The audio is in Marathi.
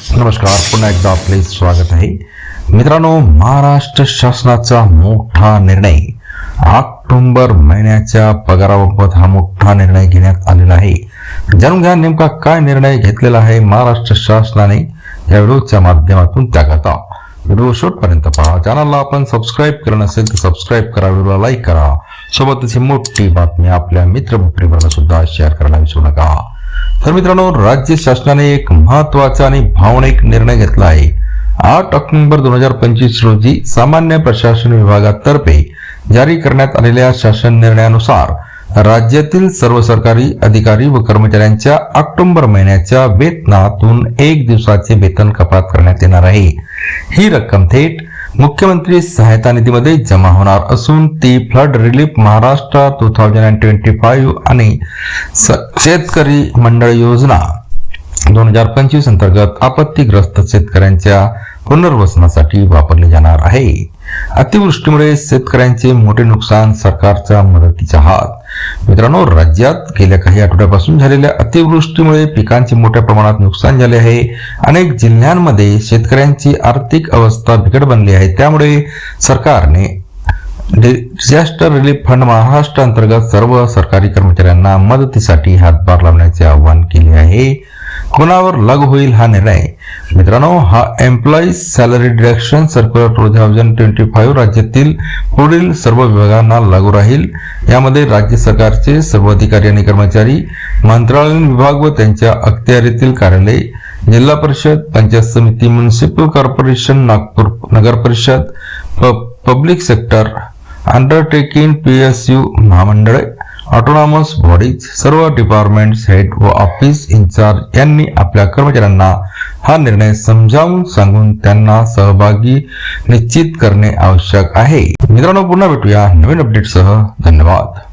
नमस्कार पुन्हा एकदा आपले स्वागत आहे. मित्रांनो महाराष्ट्र शासनाचा मोठा निर्णय ऑक्टोबर महिन्याच्या पगाराबाबत हा मोठा निर्णय घेण्यात आलेला आहे. जाणून घ्या नेमका काय निर्णय घेतलेला आहे महाराष्ट्र शासनाने या व्हिडिओच्या माध्यमातून त्याकरता. व्हिडिओ शेवटपर्यंत पहा. चॅनलला आपण सबस्क्राईब करणं असेल तर सबस्क्राईब करा व्हिडिओला लाईक करा. सोबतच ही मोठी बातमी आपल्या मित्रपरिवाराला सुद्धा शेअर करायला विसरू नका. तर मित्रांनो राज्य शासनाने एक महत्त्वाचा आणि भावनिक निर्णय घेतला आहे. आठ ऑक्टोबर दोन हजार पंचवीस रोजी सामान्य प्रशासन विभागातर्फे जारी करण्यात आलेल्या शासन निर्णयानुसार राज्यातील सर्व सरकारी अधिकारी व कर्मचाऱ्यांच्या ऑक्टोबर महिन्याच्या वेतनातून एक दिवसाचे वेतन कपात करण्यात येणार आहे. ही रक्कम थेट मुख्यमंत्री सहायता निधीमध्ये जमा होणार असून ती flood relief Maharashtra two thousand and twenty five आणि स- शेतकरी मंडळ योजना दोन हजार पंचवीस अंतर्गत आपत्तीग्रस्त शेतकऱ्यांच्या पुनर्वसनासाठी वापरली जाणार आहे. अतिवृष्टीमुळे शेतकऱ्यांचे मोठे नुकसान सरकारचा मदतीचा हात. मित्रांनो राज्यात गेल्या काही आठवड्यापासून झालेल्या अतिवृष्टीमुळे पिकांचे मोठ्या प्रमाणात नुकसान झाले आहे. अनेक जिल्ह्यांमध्ये शेतकऱ्यांची आर्थिक अवस्था बिकट बनली आहे. त्यामुळे सरकारने डिझास्टर रिलीफ फंड महाराष्ट्र अंतर्गत सर्व सरकारी कर्मचाऱ्यांना मदतीसाठी हातभार लावण्याचे आवाहन केले आहे. कोणावर लागू होईल हा निर्णय? मित्रांनो हा employees salary deduction circular two thousand twenty five राज्यातील पुढील सर्व विभागांना लागू राहील. यामध्ये राज्य सरकारचे सर्व अधिकारी आणि कर्मचारी मंत्रालयीन विभाग व त्यांच्या अखत्यारीतील कार्यालय जिल्हा परिषद पंचायत समिती म्युनिसिपल कॉर्पोरेशन नागपूर नगर परिषद प- public sector undertaking P S U महामंडळे autonomous bodies सर्व डिपार्टमेंट्स हेड व ऑफिस इन्चार्ज यांनी आपल्या कर्मचाऱ्यांना हा निर्णय समजावून सांगून त्यांना सहभागी निश्चित करणे आवश्यक आहे. मित्रांनो पुन्हा भेटूया नवीन अपडेटसह धन्यवाद.